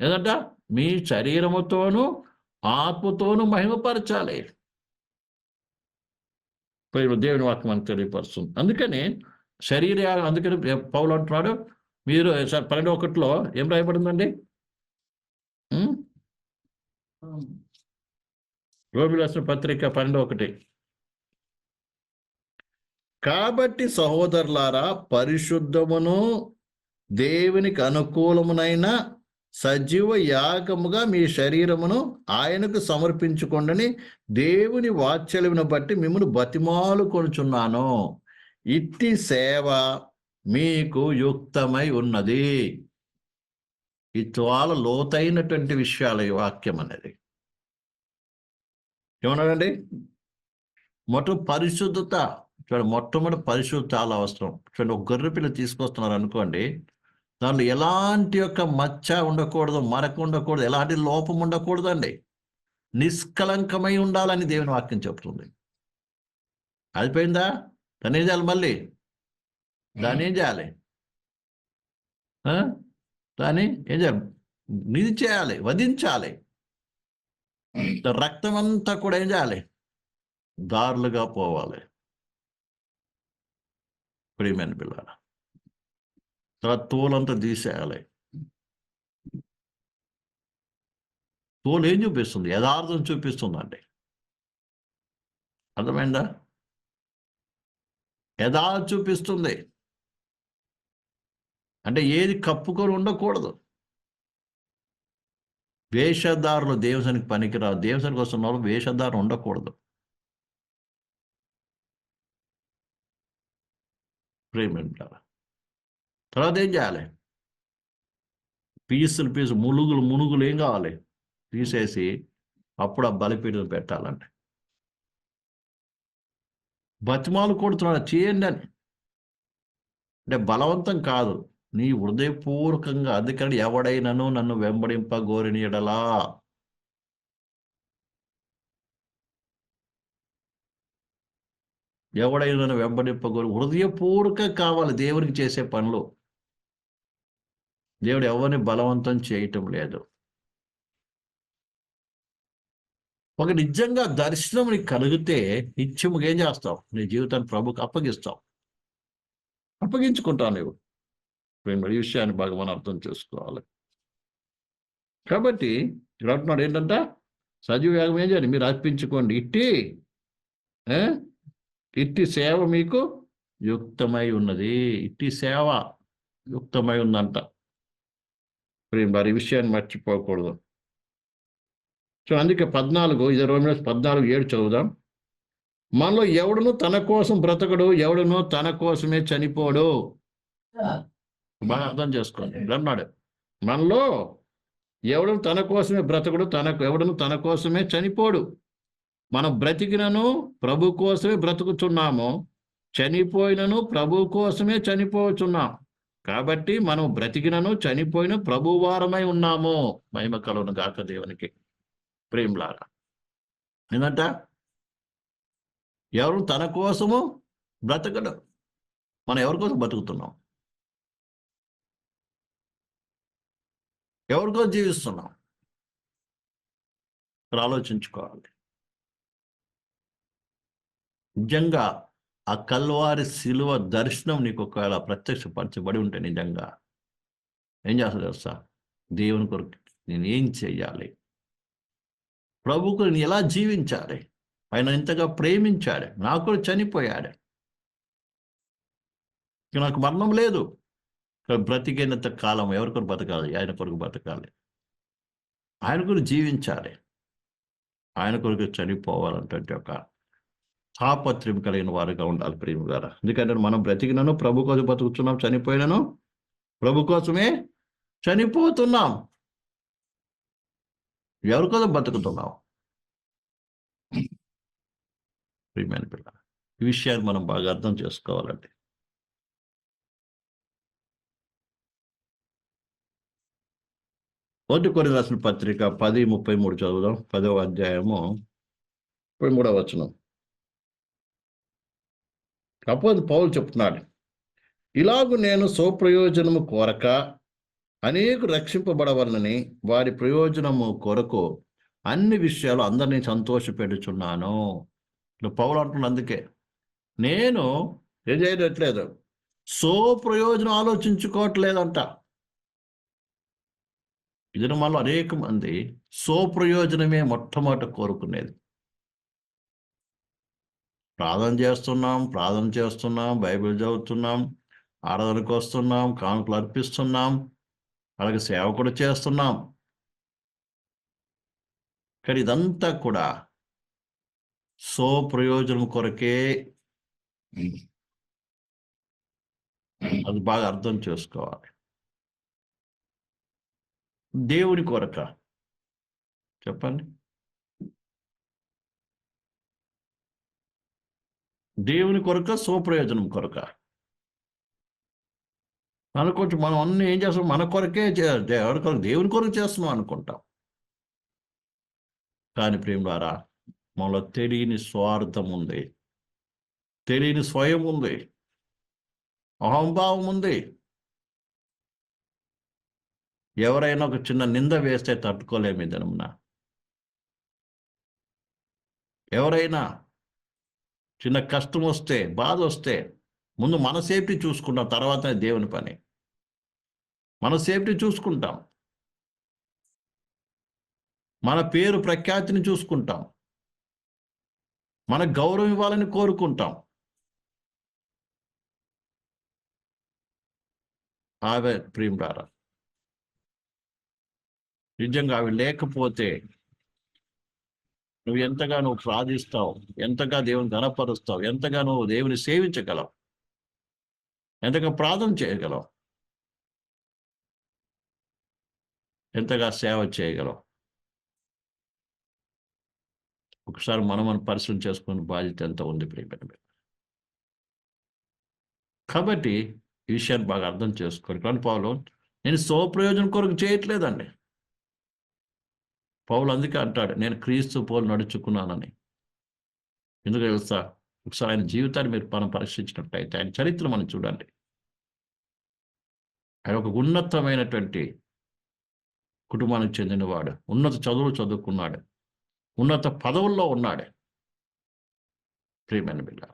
ఏదంట? మీ శరీరముతోనూ ఆత్మతోనూ మహిమపరచాలి. దేవుని వాక్యం అని తెలియపరుస్తుంది. అందుకని శరీర అందుకని పౌలు అంటున్నాడు మీరు పన్నెండు ఒకటిలో ఏం రాయబడిందండి? ఉం? పత్రిక పన్నెండు ఒకటి. కాబట్టి సహోదరులారా పరిశుద్ధమును దేవునికి అనుకూలమునైన సజీవ యాగముగా మీ శరీరమును ఆయనకు సమర్పించుకోండని దేవుని వాత్సల్యమును బట్టి మిమ్మల్ని బతిమాలు కొనుచున్నాను. ఇట్టి సేవ మీకు యుక్తమై ఉన్నది. ఇది చాలా లోతైనటువంటి విషయాల ఈ వాక్యం అనేది. ఏమన్నాడండి? మొట్ట పరిశుద్ధత చూడండి మొట్టమొదటి పరిశుద్ధత చాలా అవసరం. చూడండి ఒక గొర్రె పిల్ల తీసుకొస్తున్నారు అనుకోండి దాంట్లో ఎలాంటి యొక్క మచ్చ ఉండకూడదు మరక ఉండకూడదు ఎలాంటి లోపం ఉండకూడదు అండి నిష్కలంకమై ఉండాలని దేవుని వాక్యం చెప్తుంది. అయిపోయిందా? దాన్ని ఏం చేయాలి మళ్ళీ? దాన్ని ఏం చేయాలి? ఆ? దాన్ని ఏం చేయాలి? నిధి చేయాలి వధించాలి. రక్తం అంతా కూడా ఏం చేయాలి? దారులుగా పోవాలి. ప్రియమైన పిల్లల తర్వాత తోలంతా తీసేయాలి తోలు ఏం చూపిస్తుంది యథార్థం చూపిస్తుందండి అర్థమైందా యథార్థం చూపిస్తుంది అంటే ఏది కప్పుకొని ఉండకూడదు వేషధారులు దేవసానికి పనికిరావు దేవసానికి వస్తున్న వాళ్ళు వేషధారం ఉండకూడదు ప్రేమింటారు తర్వాత ఏం చేయాలి పీసులు పీసు ములుగులు మునుగులు ఏం కావాలి? తీసేసి అప్పుడు ఆ బలిపీఠం పెట్టాలండి బతిమాలు కొడుతున్నాడు చేయండి అని. అంటే బలవంతం కాదు. నీ హృదయపూర్వకంగా అందుకని ఎవడైనను నన్ను వెంబడింప గోరినీయడలా ఎవడైనా నన్ను వెంబడింప గోరి హృదయపూర్వక కావాలి దేవునికి చేసే పనులు. దేవుడు ఎవరిని బలవంతం చేయటం లేదు. ఒక నిజంగా దర్శనం నీకు కలిగితే నిత్యముగా ఏం చేస్తావు? నీ జీవితాన్ని ప్రభుకి అప్పగిస్తావు. అప్పగించుకుంటావు నువ్వు ప్రేమ ఈ విషయాన్ని బాగా మనం అర్థం చేసుకోవాలి. కాబట్టి ఇక్కడ అంటున్నాడు ఏంటంట? సజీవ యాగం ఏం చేయాలి? మీరు అర్పించుకోండి. ఇట్టి ఇట్టి సేవ మీకు యుక్తమై ఉన్నది. ఇట్టి సేవ యుక్తమై ఉందంట. ప్రేమ మరి విషయాన్ని మర్చిపోకూడదు. సో అందుకే పద్నాలుగు ఇరవై మీద పద్నాలుగు ఏడు చదువుదాం. మనలో ఎవడును తన కోసం బ్రతకడు ఎవడను తన కోసమే చనిపోడు. బాగా అర్థం చేసుకోండి. అన్నాడు మనలో ఎవడు తన కోసమే బ్రతకడు తనకు ఎవడను తన కోసమే చనిపోడు. మనం బ్రతికినను ప్రభు కోసమే బ్రతుకుతున్నాము చనిపోయినను ప్రభు కోసమే చనిపోతున్నాం కాబట్టి మనం బ్రతికినను చనిపోయిన ప్రభువారమై ఉన్నాము. మహిమ కలుగును గాక దేవునికి. ప్రేమలాగా ఏంటంట ఎవరు తన కోసము బ్రతకడు. మనం ఎవరి కోసం బతుకుతున్నాం ఎవరి కోసం జీవిస్తున్నాం? ఆలోచించుకోవాలి. నిజంగా ఆ కల్వారి శిలువ దర్శనం నీకు ఒకవేళ ప్రత్యక్షపరచబడి ఉంటే నిజంగా. ఏం చేస్తుంది తెలుసా? దేవుని కొరకు నేను ఏం చెయ్యాలి? ప్రభుకు నేను ఎలా జీవించాలి? ఆయన ఇంతగా ప్రేమించాడు నాకు చనిపోయాడు. నాకు మరణం లేదు. బ్రతికినంత కాలం ఎవరి కొరకు బతకాలి ఆయన కొరకు బతకాలి ఆయన కొరకు జీవించాలి. ఆయన కొరకు చనిపోవాలంటే ఒక తాపత్రం కలిగిన వారుగా ఉండాలి ప్రేమ గారు ఎందుకంటే మనం బ్రతికినను ప్రభు కోసం బతుకుతున్నాం చనిపోయినను ప్రభు కోసమే చనిపోతున్నాం. ఎవరి కోసం బతుకుతున్నాం? ప్రియమైన పిల్ల ఈ విషయాన్ని మనం బాగా అర్థం చేసుకోవాలండి. ఒకటి కొన్ని రాసిన పత్రిక పది ముప్పై మూడు చదువుదాం. పదవ అధ్యాయము ముప్పై మూడవ వచనం. అప్పుడు పౌలు చెప్తున్నాడు ఇలాగు నేను స్వప్రయోజనము కోరక అనేక రక్షింపబడవలనని వారి ప్రయోజనము కొరకు అన్ని విషయాలు అందరినీ సంతోషపెడుచున్నాను. పౌలు అంటున్న అందుకే. నేను ఏం చేయట్లేదు సో ప్రయోజనం ఆలోచించుకోవట్లేదంట. ఇది మనలో అనేక మంది సో ప్రయోజనమే మొట్టమొదట కోరుకునేది. ప్రార్థన చేస్తున్నాం ప్రార్థన చేస్తున్నాం బైబిల్ చదువుతున్నాం ఆరాధనకు వస్తున్నాం కానుకలు అర్పిస్తున్నాం అలాగే సేవ కూడా చేస్తున్నాం. కానీ ఇదంతా కూడా సో ప్రయోజనం కొరకే అది బాగా అర్థం చేసుకోవాలి. దేవుని కొరక. చెప్పండి. దేవుని కొరక స్వప్రయోజనం కొరక. అనుకోవచ్చు మనం అన్ని ఏం చేస్తాం? మన కొరకే చే- ఎవరి కొరకు? దేవుని కొరకు చేస్తున్నాం అనుకుంటాం. కానీ ప్రేమ ద్వారా మనలో తెలియని స్వార్థం ఉంది. తెలియని స్వయం ఉంది. అహంభావం ఉంది. ఎవరైనా ఒక చిన్న నింద వేస్తే తట్టుకోలేమి ఈ దినమున. ఎవరైనా చిన్న కష్టం వస్తే బాధ వస్తే ముందు మన సేఫ్టీ చూసుకుంటాం తర్వాత దేవుని పని. మన సేఫ్టీ చూసుకుంటాం. మన పేరు ప్రఖ్యాతిని చూసుకుంటాం. మన గౌరవం ఇవ్వాలని కోరుకుంటాం. ఆమె ప్రియుడారా నిజంగా అవి లేకపోతే నువ్వు ఎంతగా నువ్వు ప్రార్థిస్తావు ఎంతగా దేవుని ఘనపరుస్తావు ఎంతగా నువ్వు దేవుని సేవించగలవు ఎంతగా ప్రార్థన చేయగలవు ఎంతగా సేవ చేయగలవు. ఒకసారి మనం మనం పరిశ్రమ చేసుకునే బాధ్యత ఎంత ఉంది ప్రియమైన కాబట్టి ఈ విషయాన్ని బాగా అర్థం చేసుకోండి కానీ పావులు నేను స్వప్రయోజనం కొరకు చేయట్లేదండి. పౌలు అందుకే అంటాడు నేను క్రీస్తు పోలు నడుచుకున్నానని. ఎందుకు తెలుసా? ఒకసారి ఆయన జీవితాన్ని మీరు మనం పరీక్షించినట్టయితే ఆయన చరిత్ర మనం చూడండి. ఆయన ఒక ఉన్నతమైనటువంటి కుటుంబానికి చెందినవాడు ఉన్నత చదువులు చదువుకున్నాడు ఉన్నత పదవుల్లో ఉన్నాడు. ప్రియమైన బిడ్డ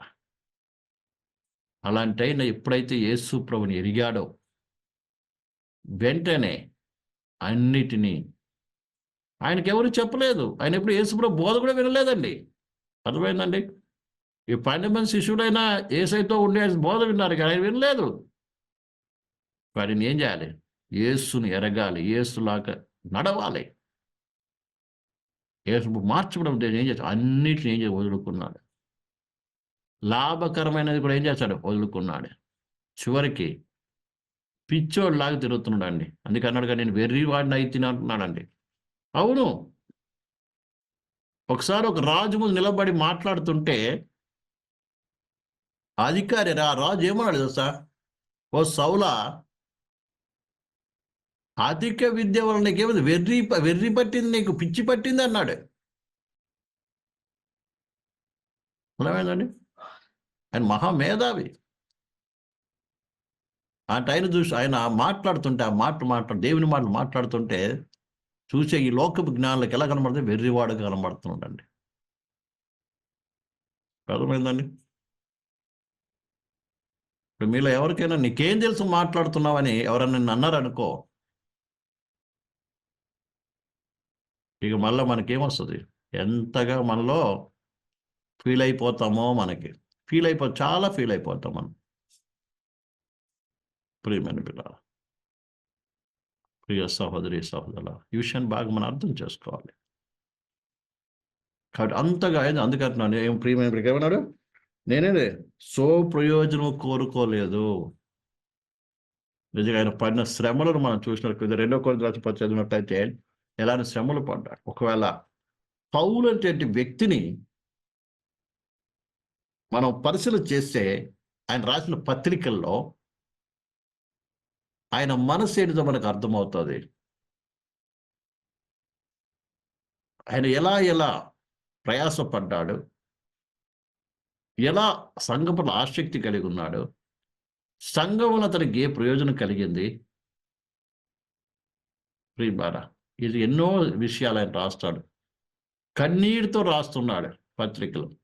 అలాంటి అయినా ఎప్పుడైతే యేసు ప్రభుని ఎరిగాడో వెంటనే అన్నిటినీ ఆయనకి ఎవరు చెప్పలేదు. ఆయన ఎప్పుడు యేసుప్రభు బోధ కూడా వినలేదండి. అర్థమైందండి? ఈ పన్నెండు మంది శిష్యుడైనా ఏసైతో ఉండే బోధ విన్నారు కానీ ఆయన వినలేదు. వారిని ఏం చేయాలి? ఏసుని ఎరగాలి. ఏసులాగా నడవాలి. ఏసు మార్చడం ఏం చేస్తాడు? అన్నిటిని ఏం చేసి వదులుకున్నాడు. లాభకరమైనది కూడా ఏం చేస్తాడు? వదులుకున్నాడు. చివరికి పిచ్చోడు లాగా తిరుగుతున్నాడు అండి అందుకన్నాడుగా నేను వెర్రి వాడిని అయితే అంటున్నాడండి. అవును. ఒకసారి ఒక రాజు ముందు నిలబడి మాట్లాడుతుంటే అధికారి రా రాజు ఏమన్నాడు తెలుసా? ఓ సౌలా అధిక విద్య వల్ల నీకేమైంది? వెర్రి వెర్రి పట్టింది నీకు పిచ్చి పట్టింది అన్నాడు. అర్థమైందండి? ఆయన మహామేధావి. అంటే ఆయన చూసి ఆయన మాట్లాడుతుంటే ఆ మాట మాట్లాడు దేవుని మాటలు మాట్లాడుతుంటే చూసే ఈ లోకపు జ్ఞానులకు ఎలా కనబడుతుంది వెర్రివాడుగా కనబడుతుండండి అర్థమైందండి? ఇప్పుడు మీలో ఎవరికైనా నీకేం తెలుసు మాట్లాడుతున్నావని ఎవరన్నా నిన్ను అన్నారనుకో ఇక మళ్ళీ మనకేమొస్తుంది? ఎంతగా మనలో ఫీల్ అయిపోతామో మనకి. ఫీల్ అయిపో చాలా ఫీల్ అయిపోతాం మనం. ప్రియమైన పిల్లలు ప్రియ సహోదరి సహోదరుల ఈ విషయాన్ని బాగా మనం అర్థం చేసుకోవాలి. కాబట్టి అంతగా అయింది అందుకంటున్నాను ఏం ప్రియమైన ఏమన్నాడు నేనే సో ప్రయోజనం కోరుకోలేదు. నిజంగా ఆయన పడిన శ్రమలను మనం చూసినట్టు రెండో కొన్ని రాష్ట్ర చదివినట్టయితే ఎలాంటి శ్రమలు పడ్డాడు? ఒకవేళ పౌలు అనేటువంటి వ్యక్తిని మనం పరిశీలన చేస్తే ఆయన రాసిన పత్రికల్లో ఆయన మనసు ఏంటో మనకు అర్థమవుతుంది. ఆయన ఎలా ఎలా ప్రయాసపడ్డాడు. ఎలా సంఘముల ఆసక్తి కలిగి ఉన్నాడు. సంఘం అతనికి ఏ ప్రయోజనం కలిగింది. ప్రియమారా ఇది ఎన్నో విషయాలు ఆయన రాస్తాడు. కన్నీటితో రాస్తున్నాడు పత్రికలు.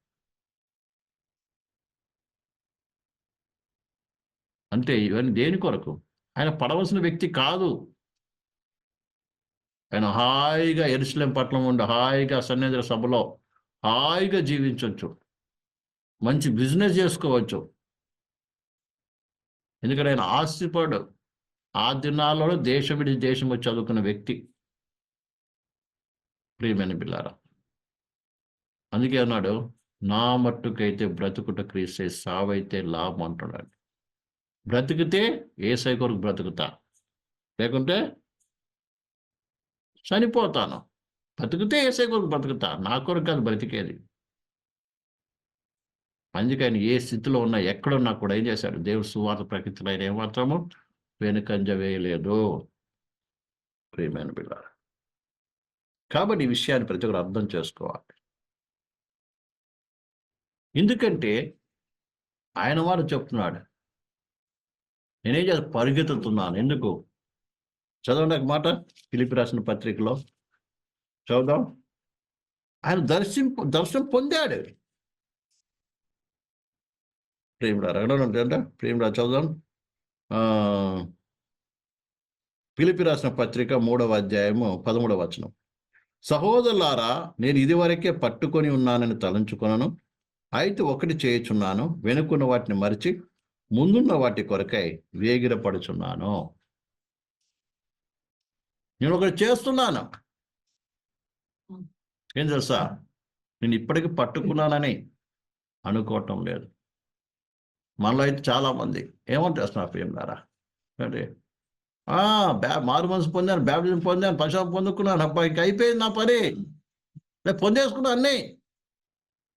అంటే ఇవన్నీ దేని కొరకు? ఆయన పడవలసిన వ్యక్తి కాదు. ఆయన హాయిగా ఎరుసలేం పట్నం ఉండి హాయిగా సన్నిధి సభలో హాయిగా జీవించవచ్చు మంచి బిజినెస్ చేసుకోవచ్చు. ఎందుకంటే ఆయన ఆస్తిపడు ఆ దినాలలో దేశం విడిచి దేశం వచ్చి చదువుకున్న వ్యక్తి. ప్రియమైన బిల్లారా అందుకే అన్నాడు నా మట్టుకైతే బ్రతుకుట క్రీస్తే సావైతే లాభం అంటున్నాడు. బ్రతికితే ఏసై కొరకు బ్రతుకుతా. లేకుంటే చనిపోతాను. బ్రతికితే ఏసై కొరకు బ్రతుకుతా. నా కొరకు కాదు బ్రతికేది. అందుకని ఏ స్థితిలో ఉన్నా ఎక్కడున్నా కూడా ఏం చేశాడు? దేవుడు సువార్త ప్రకృతిలో ఆయన ఏమాత్రము వెనుకంజ వేయలేదు. ప్రియమైన బిడ్డ కాబట్టి ఈ విషయాన్ని ప్రతి ఒక్కరు అర్థం చేసుకోవాలి. ఎందుకంటే ఆయన వారు చెప్తున్నాడు నేనేం చేసి పరిగెత్తుతున్నాను. ఎందుకు? చదవండి ఒక మాట. పిలిపి రాసిన పత్రికలో. చదువుదాం. ఆయన దర్శింపు దర్శనం పొందాడు. ప్రేమరా రగడం అంటే ప్రేమరా చదువుదాం. పిలిపి రాసిన పత్రిక మూడవ అధ్యాయము పదమూడవ వచనం. సహోదరులారా నేను ఇదివరకే పట్టుకొని ఉన్నానని తలంచుకున్నాను అయితే ఒకటి చేయుచున్నాను. వెనుకున్న వాటిని మరిచి ముందున్న వాటి కొరకై వేగిరపడుచున్నాను. నేను ఒకటి చేస్తున్నాను. ఏం తెలుసా? నేను ఇప్పటికి పట్టుకున్నానని అనుకోవటం లేదు. మనలో అయితే చాలా మంది ఏమంటేస్తున్నారు ప్రియంలారా అంటే బ్యా మారు మనసు పొందాను బ్యాప్టిజం పొందాను పశాప్ పొందుకున్నాను. అబ్బా ఇంక అయిపోయింది నా పని. నేను పొందేసుకున్నా అన్నీ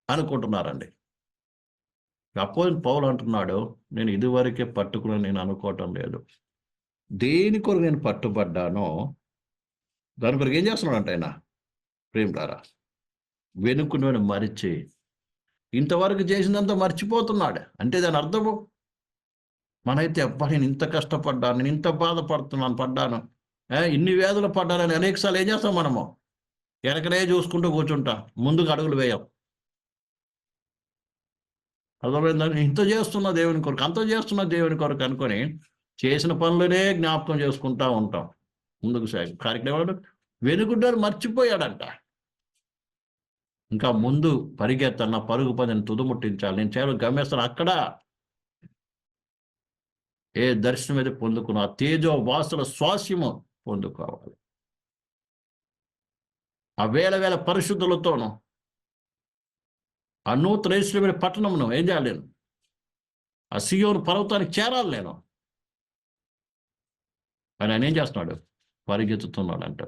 అనుకుంటున్నారండి. అపోజిట్ పౌలు అంటున్నాడు నేను ఇదివరకే పట్టుకుని నేను అనుకోవటం లేదు. దేని కొరకు నేను పట్టుబడ్డానో దాని కొరకు ఏం చేస్తున్నాడంట ఆయన? ప్రేమలారా వెనుకుని మరిచి ఇంతవరకు చేసినంత మర్చిపోతున్నాడు. అంటే దాని అర్థము మనైతే అబ్బా నేను ఇంత కష్టపడ్డాను నేను ఇంత బాధపడుతున్నాను పడ్డాను. ఇన్ని వ్యాధులు పడ్డానని అనేకసార్లు ఏం చేస్తాం మనము? వెనకనే చూసుకుంటూ కూర్చుంటా. ముందుకు అడుగులు వేయం. అర్థమైందని ఇంత చేస్తున్న దేవుని కొరకు అంత చేస్తున్న దేవుని కొరకు అనుకొని చేసిన పనులనే జ్ఞాపకం చేసుకుంటా ఉంటాం. ముందుకు సాగి కార్యక్రమాలు వెనుగుడ్డారు మర్చిపోయాడంట. ఇంకా ముందు పరిగెత్తన్న పరుగు పదని తుదముట్టించాలి. నేను చేయాలి గమేస్తాను అక్కడ. ఏ దర్శనం అయితే పొందుకున్నా తేజో వాసుల స్వాస్యము పొందుకోవాలి. ఆ వేల వేల పరిశుద్ధులతోనూ ఆ నూతన ఇస్లామైన పట్టణమును ఏం చేయాలి నేను? ఆ సియోను పర్వతానికి చేరాలి నేను. అని ఆయన ఏం చేస్తున్నాడు? పరిగెత్తుతున్నాడు అంట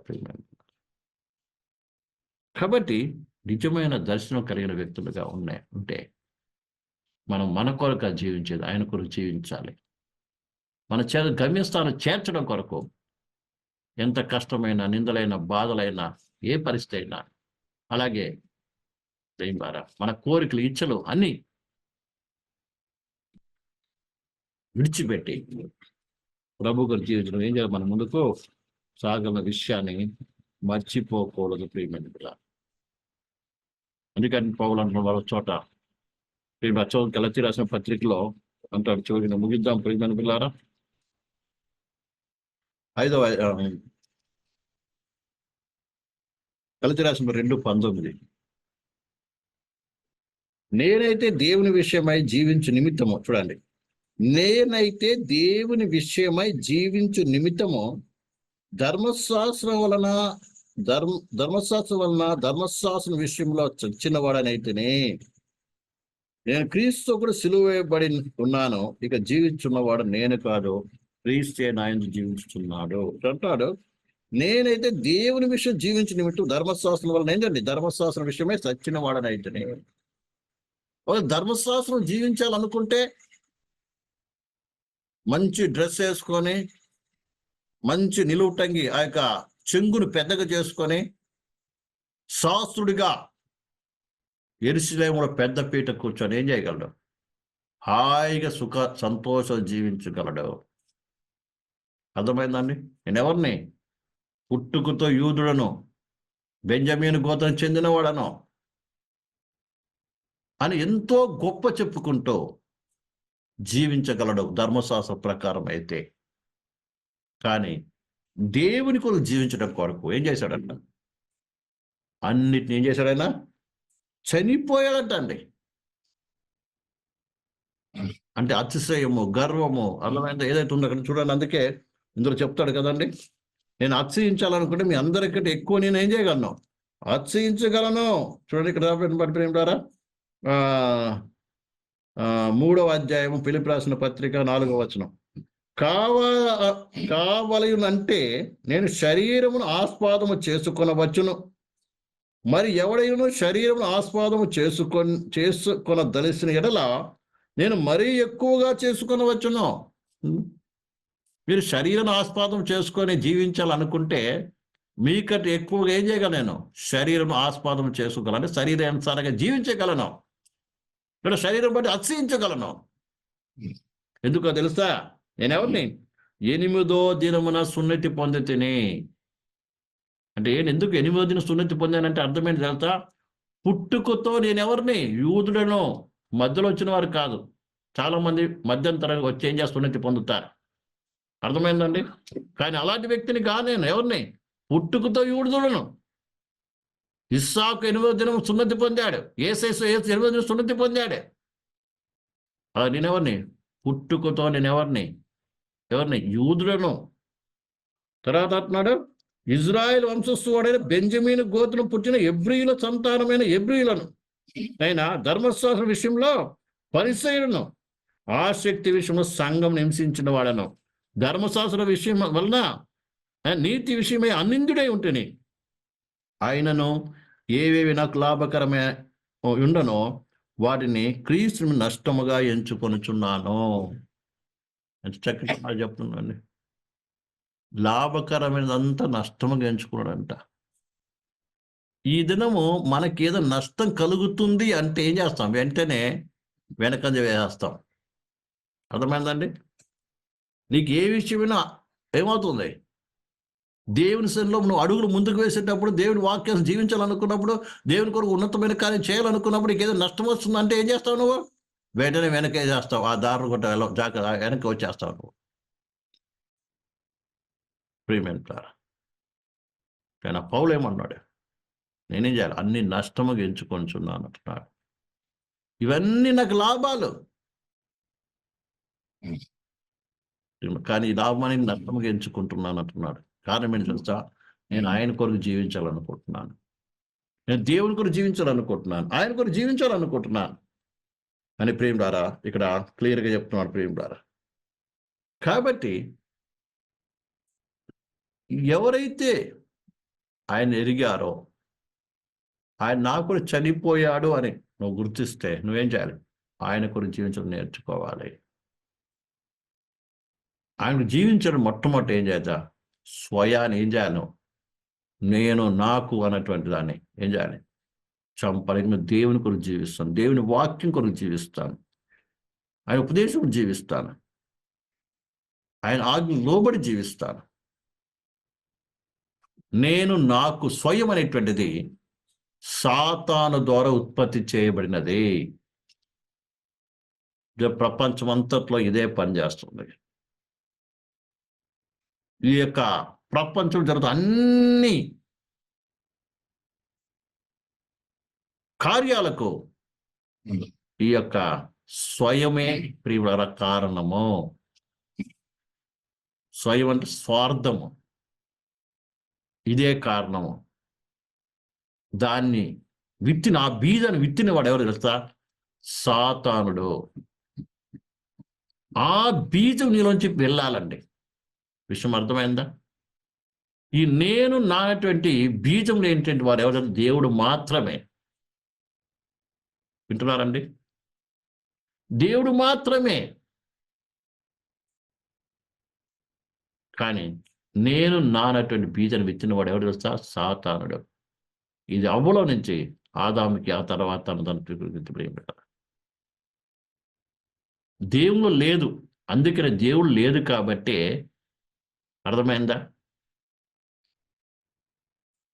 కాబట్టి నిజమైన దర్శనం కలిగిన వ్యక్తులుగా ఉన్నాయి ఉంటే మనం మన కొరకు జీవించేది ఆయన కొరకు జీవించాలి. మన చే గమ్యస్థానం చేర్చడం కొరకు ఎంత కష్టమైన నిందలైన బాధలైనా ఏ పరిస్థితి అయినా అలాగే దైవం ద్వారా మన కోరికలు ఇచ్చలు అన్ని విడిచిపెట్టి ప్రభు గారు జీవించడం ఏం చేయాలి? మన ముందుకు సాగల విషయాన్ని మర్చిపోకూడదు ప్రియమైన అందుకని పౌలు అంటున్న వాళ్ళ చోట. ప్రియమ చౌ గలతి రాసిన పత్రికలో అంటాడు చూసిన ముగిద్దాం ప్రియమైన పిల్లారా ఐదవ కలిసి రాసిన రెండు పంతొమ్మిది. నేనైతే దేవుని విషయమై జీవించు నిమిత్తము. చూడండి. నేనైతే దేవుని విషయమై జీవించు నిమిత్తము ధర్మశాస్త్రం వలన ధర్మ ధర్మశాస్త్రం వలన ధర్మశాస్త్రం విషయంలో చచ్చిన వాడనైతేనే నేను క్రీస్తు కూడా సిలువేయబడి ఉన్నాను. ఇక జీవించున్నవాడు నేను కాదు. క్రీస్తే నాయన జీవించుతున్నాడు అంటాడు నేనైతే దేవుని విషయం జీవించిన నిమిత్తం ధర్మశాస్త్రం వలన ఏంటండి ధర్మశాస్త్రం విషయమే చచ్చిన వాడనైతేనే ఒక ధర్మశాస్త్రం జీవించాలనుకుంటే మంచి డ్రెస్ వేసుకొని మంచి నిలువుటంగి ఆ యొక్క చెంగును పెద్దగా చేసుకొని శాస్త్రుడిగా ఎరుసలేములో పెద్ద పీట కూర్చొని ఏం చేయగలడు? హాయిగా సుఖ సంతోషం జీవించగలడు. అర్థమైందండి? నేను ఎవరిని? పుట్టుకతో యూదుడను బెంజమీను గోత్రం చెందినవాడను అని ఎంతో గొప్ప చెప్పుకుంటూ జీవించగలడు ధర్మశాస్త్ర ప్రకారం అయితే. కానీ దేవుని కొరకు జీవించడం కొరకు ఏం చేశాడంట? అన్నిటిని ఏం చేశాడైనా చనిపోయాడంట అండి అంటే అతిశయము గర్వము అర్థమైంది? ఏదైతే ఉందో అక్కడ చూడండి అందుకే ఇందులో చెప్తాడు కదండి. నేను అతిశయించాలనుకుంటే మీ అందరికంటే ఎక్కువ నేను ఏం చేయగలను? అతిశయించగలను. చూడండి ఇక్కడ పడిపోయిన మూడవ అధ్యాయము పిలిపి రాసిన పత్రిక నాలుగవ వచనం. కావ కావలయునంటే నేను శరీరమును ఆస్వాదము చేసుకొనవచ్చును. మరి ఎవడైనా శరీరమును ఆస్వాదము చేసుకొని చేసుకొన దలిసిన ఎడల నేను మరీ ఎక్కువగా చేసుకొనవచ్చును? మీరు శరీరం ఆస్వాదం చేసుకొని జీవించాలనుకుంటే మీకంటే ఎక్కువగా ఏం చేయగలను శరీరం ఆస్వాదం చేసుకోగలను. శరీరానుసారంగా జీవించగలను. ఇక్కడ శరీరం బట్టి అతిశయించగలను. ఎందుకో తెలుసా? నేను ఎవరిని? ఎనిమిదో దినమున సున్నతి పొంది తిని అంటే ఎందుకు ఎనిమిదో దిన సున్నతి పొందానంటే అర్థమైంది తెలుసా? పుట్టుకతో నేను ఎవరిని? యూదుడను. మధ్యలో వచ్చిన వారు కాదు. చాలా మంది మధ్యంతరంగా వచ్చి ఏం చేసి సున్నతి పొందుతారు. అర్థమైందండి? కానీ అలాంటి వ్యక్తిని కాదు నేను. ఎవరిని? పుట్టుకతో యూదుడను. ఇస్సాకు ఎనిమిదో దినం సున్నతి పొందాడు. ఏసేసు ఏసు ఎనిమిదో దినం సున్నతి పొందాడు. అలా నేనెవరిని? పుట్టుకతో నేను ఎవరిని? ఎవరిని యూదులను. తర్వాత అంటున్నాడు ఇజ్రాయెల్ వంశస్థువాడైన బెంజమీన్ గోతును పుట్టిన ఎబ్రియుల సంతానమైన ఎబ్రియులను. అయినా ధర్మశాస్త్ర విషయంలో పరిచయులను ఆసక్తి విషయంలో సంఘం హింసించిన వాడను ధర్మశాస్త్ర విషయం వలన నీతి విషయమై అన్నిందుడై ఉంటుంది ఆయనను ఏవేవి నాకు లాభకరమే ఉండనో వాటిని క్రీస్తుని నష్టముగా ఎంచుకొనుచున్నాను. ఎంత చక్కటి లాభకరమైనదంతా నష్టముగా ఎంచుకున్నాడంట. ఈ దినము మనకి ఏదో నష్టం కలుగుతుంది అంటే ఏం చేస్తాం? వెంటనే వెనకంజ వేసేస్తాం. అర్థమైందండి? నీకు ఏ విషయమైనా ఏమవుతుంది? దేవుని సన్నిలో నువ్వు అడుగులు ముందుకు వేసేటప్పుడు దేవుని వాక్యాన్ని జీవించాలనుకున్నప్పుడు దేవుని కొరకు ఉన్నతమైన కార్యం చేయాలనుకున్నప్పుడు నీకు ఏదో నష్టం వస్తుందంటే ఏం చేస్తావు నువ్వు? వెంటనే వెనకే చేస్తావు. ఆ దారులు కొట్ట జాగ్రత్త వెనక్కి వచ్చేస్తావు నువ్వు. ప్రియమైన కానీ ఆ పౌలు ఏమన్నాడు? నేనేం చేయాలి? అన్ని నష్టముగా ఎంచుకొంచున్నాను అంటున్నాడు. ఇవన్నీ నాకు లాభాలు. కానీ ఈ లాభాన్ని నష్టముగా ఎంచుకుంటున్నాను అంటున్నాడు. కారణం ఏంటి తెలుసా? నేను ఆయన కొరకు జీవించాలనుకుంటున్నాను. నేను దేవుని కొరకు జీవించాలనుకుంటున్నాను. ఆయన కొరకు జీవించాలనుకుంటున్నాను. అని ప్రేమ ద్వారా ఇక్కడ క్లియర్గా చెప్తున్నాడు ప్రేమ ద్వారా కాబట్టి ఎవరైతే ఆయన ఎరిగారో ఆయన నా కూడా చనిపోయాడు అని నువ్వు గుర్తిస్తే నువ్వేం చేయాలి? ఆయన కొరకు జీవించడం నేర్చుకోవాలి. ఆయన జీవించడం మొట్టమొదటి ఏం చేద్దా? స్వయాన్ని ఏం చేయాలి నేను నాకు అన్నటువంటి దాన్ని ఏం చేయాలి? చంపాలి నేను దేవుని కొరకు జీవిస్తాను. దేవుని వాక్యం కొరకు జీవిస్తాను. ఆయన ఉపదేశం జీవిస్తాను. ఆయన ఆజ్ఞ లోబడి జీవిస్తాను. నేను నాకు స్వయం అనేటువంటిది సాతాను ద్వారా ఉత్పత్తి చేయబడినది. ప్రపంచం అంతట్లో ఇదే పనిచేస్తుంది ఈ యొక్క ప్రపంచం జరుగుతున్న అన్ని కార్యాలకు ఈ యొక్క స్వయమే ప్రియుడ కారణము. స్వయం అంటే స్వార్థము. ఇదే కారణము. దాన్ని విత్తిన ఆ బీజాన్ని విత్తిన వాడు ఎవరు తెలుస్తా సాతానుడు. ఆ బీజం నీలోంచి వెళ్ళాలండి. విషయం అర్థమైందా? ఈ నేను నాటువంటి బీజం ఏంటంటే వారు ఎవరైతే దేవుడు మాత్రమే. వింటున్నారండి? దేవుడు మాత్రమే. కానీ నేను నానటువంటి బీజాన్ని విత్తిన వాడు ఎవరు తెలుసా? సాతానుడు. ఇది అవ్వలో నుంచి ఆదాముకి ఆ తర్వాత దేవుడు లేదు. అందుకని దేవుడు లేదు కాబట్టే అర్థమైందా?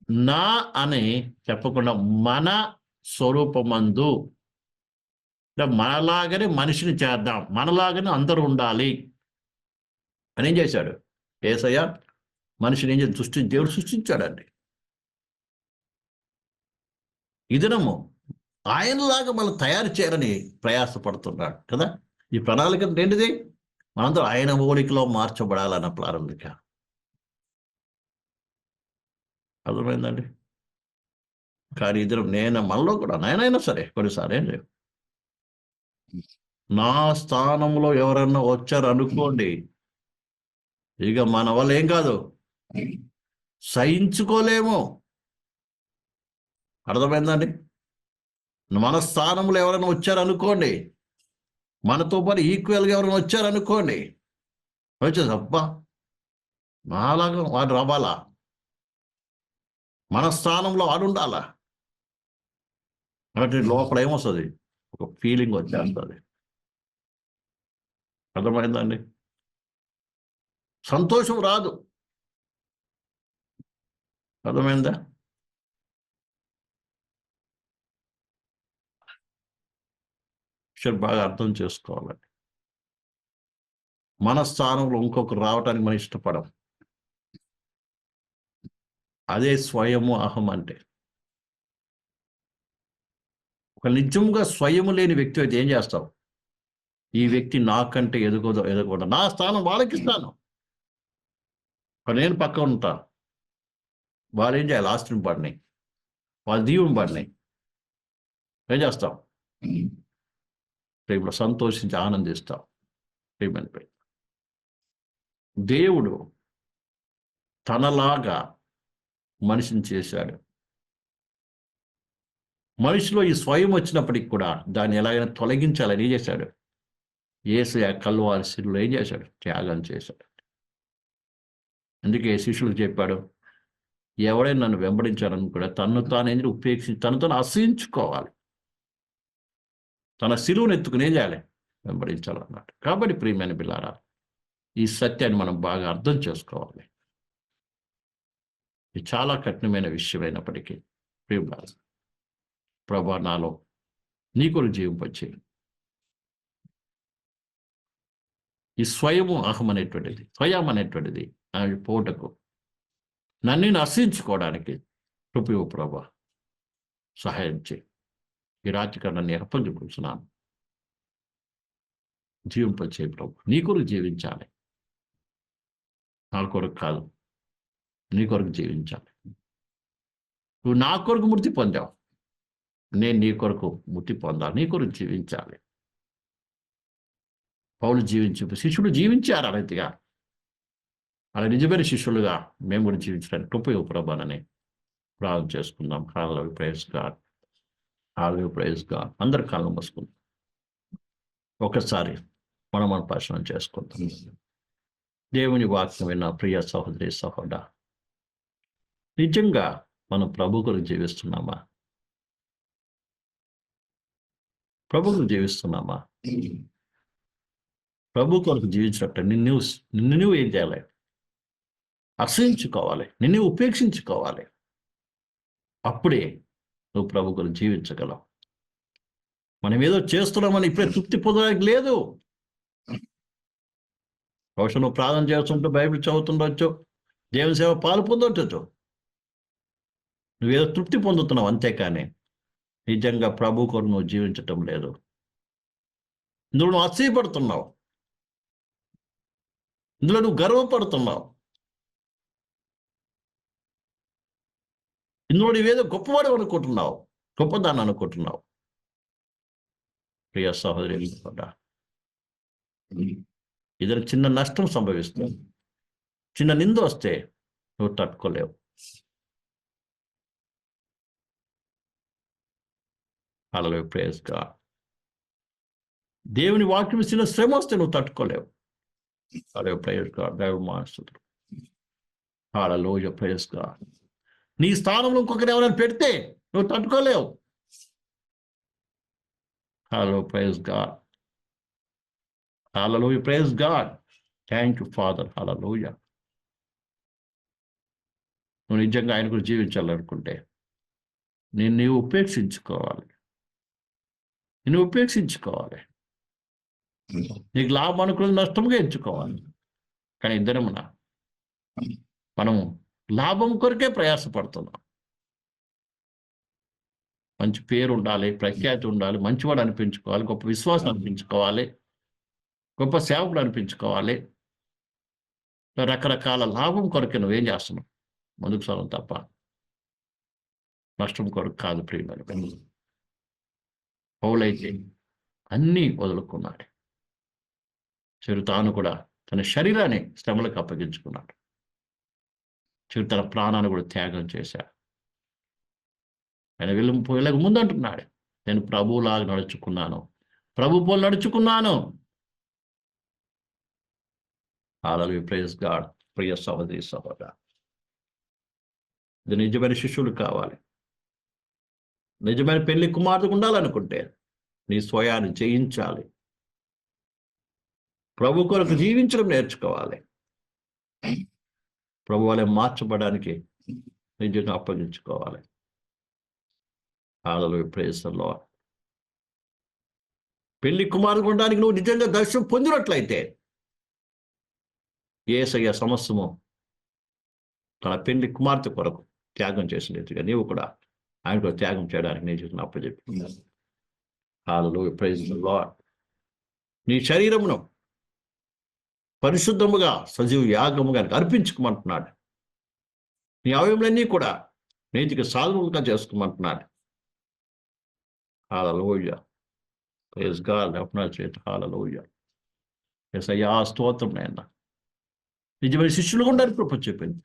నా అని చెప్పకుండా మన స్వరూపమందు అంటే మనలాగానే మనిషిని చేద్దాం మనలాగానే అందరూ ఉండాలి అని ఏం చేశాడు? ఏసయ్య మనిషిని ఏం చేసి సృష్టి దేవుడు సృష్టించాడండి. ఇదనము ఆయనలాగా మనం తయారు చేయాలని ప్రయాసపడుతున్నాడు కదా? ఈ ప్రణాళిక అంటే ఏంటిది మనందరూ ఆయన పోలికలో మార్చబడాలన్న ప్రారంభిక అర్థమైందండి? కానీ ఇద్దరు నేను మనలో కూడా నేనైనా సరే కొన్నిసారి ఏం లేవు నా స్థానంలో ఎవరన్నా వచ్చారు అనుకోండి ఇక మన వల్ల ఏం కాదు. సహించుకోలేము. అర్థమైందండి? మన స్థానంలో ఎవరైనా వచ్చారు అనుకోండి మనతో పాటు ఈక్వల్గా ఎవరైనా వచ్చారనుకోండి వచ్చేది వచ్చేసి అబ్బా నాలాగా వాడు రావాలా? మన స్థానంలో వాడు ఉండాలా? అంటే లోపల ఏమొస్తుంది? ఒక ఫీలింగ్ వచ్చేస్తుంది. అర్థమైందండి? సంతోషం రాదు. అర్థమైందా? విషయం బాగా అర్థం చేసుకోవాలండి మన స్థానంలో ఇంకొకరు రావటానికి మనం ఇష్టపడం. అదే స్వయము అహం అంటే. ఒక నిజంగా స్వయము లేని వ్యక్తి అయితే ఏం చేస్తావు? ఈ వ్యక్తి నాకంటే ఎదుగుదో ఎదుగుదా నా స్థానం వాళ్ళకి ఇస్తాను. నేను పక్క ఉంటా. వాళ్ళు ఏం చేయాలి? ఆస్తిని పడినాయి. వాళ్ళ దీవుని పడినాయి. ఏం చేస్తాం? ప్రేమలో సంతోషించి ఆనందిస్తాం. ప్రేమనిపై దేవుడు తనలాగా మనిషిని చేశాడు. మనిషిలో ఈ స్వయం వచ్చినప్పటికి కూడా దాన్ని ఎలాగైనా తొలగించాలని ఏం చేశాడు? ఏసు కల్వారి శిరులు ఏం చేశాడు? త్యాగం చేశాడు. అందుకే శిష్యులకు చెప్పాడు ఎవడైనా నన్ను వెంబడించాలని కూడా తను తాను ఏంటి ఉపేక్షించి తను తను అసహించుకోవాలి. తన శిలువును ఎత్తుకుని ఏం చేయాలి వెంబడించాలన్నాడు కాబట్టి ప్రియమైన బిల్లారా ఈ సత్యాన్ని మనం బాగా అర్థం చేసుకోవాలి. ఇది చాలా కఠినమైన విషయమైనప్పటికీ ప్రియుల ప్రభా నాలో నీ కొరకు జీవింపచ్చే ఈ స్వయము అహం అనేటువంటిది స్వయం అనేటువంటిది ఆమె పోటకు నన్ను నశించుకోవడానికి కృపయు ప్రభా సహాయం చేయి. ఈ రాత్రి కన్నా జీవింపచ్చే ప్రభు. నీ కొరకు జీవించాలి. నా కొరకు కాదు. నీ కొరకు జీవించాలి. నువ్వు నా కొరకు మృతి పొందావు. నేను నీ కొరకు మృతి పొందాలి. నీ కొరకు జీవించాలి. పౌలు జీవించి. శిష్యుడు జీవించారు ఆ రీతిగా. అలా నిజమైన శిష్యులుగా మేము కూడా జీవించడానికి ఉపయోగ ప్రభానని ప్రార్థన చేసుకుందాం. కాలంలో ప్రేస్ గాడ్ ప్రైజ్గా అందరి కాలం మూసుకుందాం. ఒకసారి మనం మన చేసుకుందాం. దేవుని వాక్యం విన్న ప్రియ సహోదరి సహోద నిజంగా మనం ప్రభు కొరకు జీవిస్తున్నామా? ప్రభు కొరకు జీవిస్తున్నామా? ప్రభు కొరకు జీవించినట్టు నిన్ను నిన్ను నువ్వు ఏం చేయాలి? అసహించుకోవాలి. నిన్ను ఉపేక్షించుకోవాలి. అప్పుడే నువ్వు ప్రభు కొరకు జీవించగలవు. మనం ఏదో చేస్తున్నామని ఇప్పుడే తృప్తి పొందడానికి లేదు. బహుశా నువ్వు ప్రార్థన చేస్తుంటూ బైబిల్ చదువుతుండొచ్చు దేవుని సేవ పాలు పొందొచ్చు. నువ్వేదో తృప్తి పొందుతున్నావు అంతేకాని నిజంగా ప్రభు కొరకు నువ్వు జీవించటం లేదు. ఇందులో నువ్వు అసహ్యపడుతున్నావు. ఇందులో నువ్వు గర్వపడుతున్నావు. ఇందులో నువ్వేదో గొప్పవాడు అనుకుంటున్నావు గొప్పదాన్ని అనుకుంటున్నావు. ప్రియ సహోదరి ఇద్దరు చిన్న నష్టం సంభవిస్తుంది. చిన్న నింద వస్తే నువ్వు తట్టుకోలేవు. అలా ప్రేస్గా దేవుని వాక్యం చిన్న శ్రమ వస్తే నువ్వు తట్టుకోలేవు. అలా ప్రేయర్గా దేవుడు మారుస్తుంది అలా లోయ ప్రేయస్గా నీ స్థానంలో ఇంకొకరు ఎవరైనా పెడితే నువ్వు తట్టుకోలేవు. Hello praise God hello praise God thank you father hallelujah నువ్వు నిజంగా ఆయన గురించి జీవించాలనుకుంటే నేను నీవు ఉపేక్షించుకోవాలి. నేను ఉపేక్షించుకోవాలి. నీకు లాభం అనుకున్నది నష్టముగా ఎంచుకోవాలి. కానీ ఇద్దరమున మనము లాభం కొరకే ప్రయాసపడుతున్నాం. మంచి పేరు ఉండాలి ప్రఖ్యాతి ఉండాలి మంచివాడు అనిపించుకోవాలి గొప్ప విశ్వాసం అనిపించుకోవాలి గొప్ప సేవకుడు అనిపించుకోవాలి. రకరకాల లాభం కొరకే నువ్వేం చేస్తున్నావు? ముందుకు సాగం తప్ప. నష్టం కొరకు కాదు ప్రియులు పౌలైతే అన్నీ వదులుకున్నాడు. చిరు తాను కూడా తన శరీరాన్ని శ్రమలకు అప్పగించుకున్నాడు. చివరి తన ప్రాణాన్ని కూడా త్యాగం చేశాడు. ఆయన వెళ్ళి వెళ్ళక ముందు అంటున్నాడు నేను ప్రభువులాగా నడుచుకున్నాను ప్రభు పోలు నడుచుకున్నాను. ఆలవి ప్రేస్ గాడ్ ప్రియ సహోదరి సహోద ఇది నిజమైన శిష్యులు కావాలి. నిజమైన పెళ్ళి కుమార్తెకు ఉండాలనుకుంటే నీ స్వయాన్ని చేయించాలి ప్రభు కొరకు జీవించడం నేర్చుకోవాలి. ప్రభు వాళ్ళే మార్చబడానికి నిజంగా అప్పగించుకోవాలి. ఆలలు ప్రేసల్లో పెళ్ళి కుమారుడు ఉండడానికి నువ్వు నిజంగా దర్శనం పొందినట్లయితే ఏసయ్య సమస్యము తన పెళ్ళి కుమార్తె కొరకు త్యాగం చేసినట్టుగా నీవు కూడా ఆయన కూడా త్యాగం చేయడానికి నీ జీవితం అప్పచెప్పి హాలలో ప్రైజ్ నీ శరీరమును పరిశుద్ధముగా సజీవ యాగముగా అర్పించుకోమంటున్నాడు. నీ అవయములన్నీ కూడా నీతికి సాధనలుగా చేసుకోమంటున్నాడు. హాలలోయ ప్రైజ్ గాడ్ అప్నా చేత. హాలలోయ ఎస్ అయ్యా స్తోత్రం నాయన. నిజమైన శిష్యులు ఉండాలని కృప చెప్పింది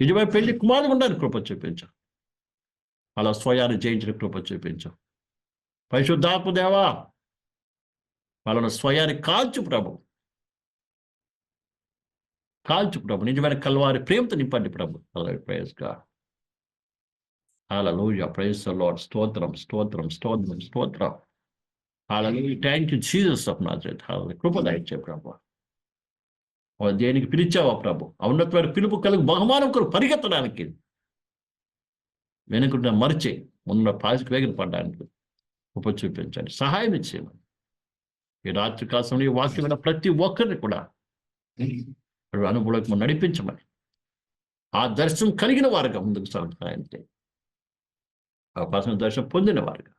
నిజమైన పెళ్ళి కుమారులు ఉండాలని కృప చూపించు. అలా స్వయాన్ని జయించిన కృప చూపించు. పరిశుద్ధాత్మ దేవా వాళ్ళను స్వయాన్ని కాల్చు ప్రభు. కాల్చు ప్రభు. నిజమైన కల్వారి ప్రేమతో నింపండి ప్రభు. ప్రేయస్గా హల్లెలూయా ప్రైజ్ ద లార్డ్ స్తోత్రం స్తోత్రం స్తోత్రం స్తోత్రం. Hallelujah thank you Jesus of Nazareth hallelujah కృప దయచే ప్రభు. దేనికి పిలిచావా ప్రభు? ఉన్నతమైన పిలుపు కలిగి బహుమానం కొరకు పరిగెత్తడానికి. వెనుకుంటే మరిచి ఉన్న పాసికి వేగిన పడడానికి ఉప చూపించండి. సహాయం ఇచ్చేయమని ఈ రాత్రి కాలంలో ఈ వాక్యమైన ప్రతి ఒక్కరిని కూడా. అనుభవంలోకి నడిపించమని. ఆ దర్శనం కలిగిన వారుగా ముందుకు సాగుతాయంటే ఆ పర్సన దర్శనం పొందిన వారుగా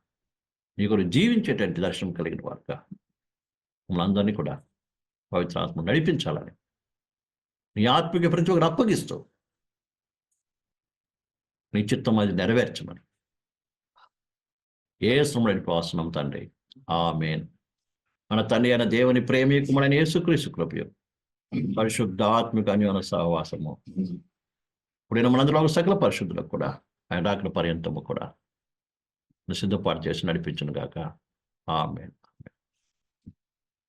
నీ కొరకు జీవించేటువంటి దర్శనం కలిగిన వారుగా మమ్మల్ని అందరినీ కూడా పవిత్ర ఆత్మ నడిపించాలని నీ ఆత్మకి ప్రతి ఒక్కరు అప్పగిస్తూ నీ చిత్తం అది నెరవేర్చమని. ఏ శ్రమని పోస్తున్నాం తండ్రి ఆమెన్. మన తండ్రి అయిన దేవుని ప్రేమి ఏ యేసుక్రీస్తు కృపయు. పరిశుద్ధాత్మిక అన్యోన సహవాసము. ఇప్పుడు మనందరూ సకల పరిశుద్ధులకు కూడా ఆయన రాకడ పర్యంతము కూడా సిద్ధపాటు చేసి నడిపించను గాక. ఆమె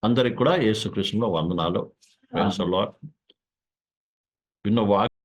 అందరికి కూడా యేసుకృష్ణలో వందనాలు. విన్న వాక్